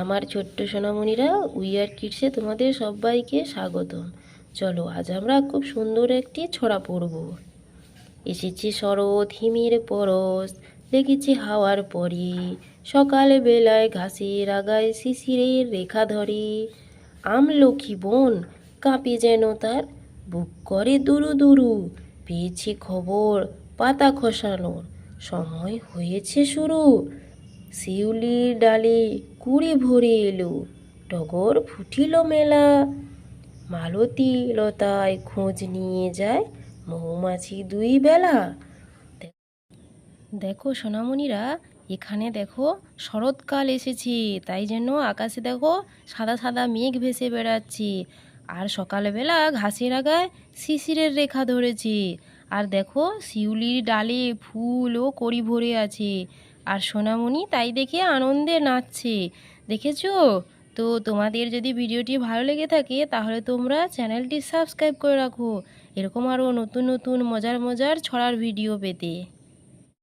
আমার ছোট্ট সোনামণিরা উই আর কিডসে তোমাদের সবাইকে স্বাগতম। চলো, আজ আমরা খুব সুন্দর একটি ছড়া পড়ব। এসেছে শরৎ হিমির পরশ লেগেছে হাওয়ার পরে সকাল বেলায় ঘাসের আগায় শিশিরের রেখা ধরে। আমলকি বোন, কাঁপে যেন তার, বুক করে দুরু দুরু, পেয়েছি খবর, পাতা খসানোর। সময় হয়েছে শুরু, শিউলির ডালে কুড়ি ভরে এলো। টগর ফুটিল মেলা। মালতী লতায় খোঁজ নিয়ে যায় মৌমাছি দুই বেলা। দেখো সোনামণিরা, এখানে দেখো শরৎকাল এসেছে, তাই জন্য আকাশে দেখো সাদা সাদা মেঘ ভেসে বেড়াচ্ছে। আর সকালবেলা ঘাসের আগায় শিশিরের রেখা ধরেছে। আর দেখো শিউলির ডালে ফুল ও কড়ি ভরে আছে। আর সোনামণি তাই দেখে আনন্দে নাচছে। দেখেছ? তো তোমাদের যদি ভিডিওটি ভালো লেগে থাকে, তাহলে তোমরা চ্যানেলটি সাবস্ক্রাইব করে রাখো। এরকম আরও নতুন নতুন মজার মজার ছড়ার ভিডিও পেতে।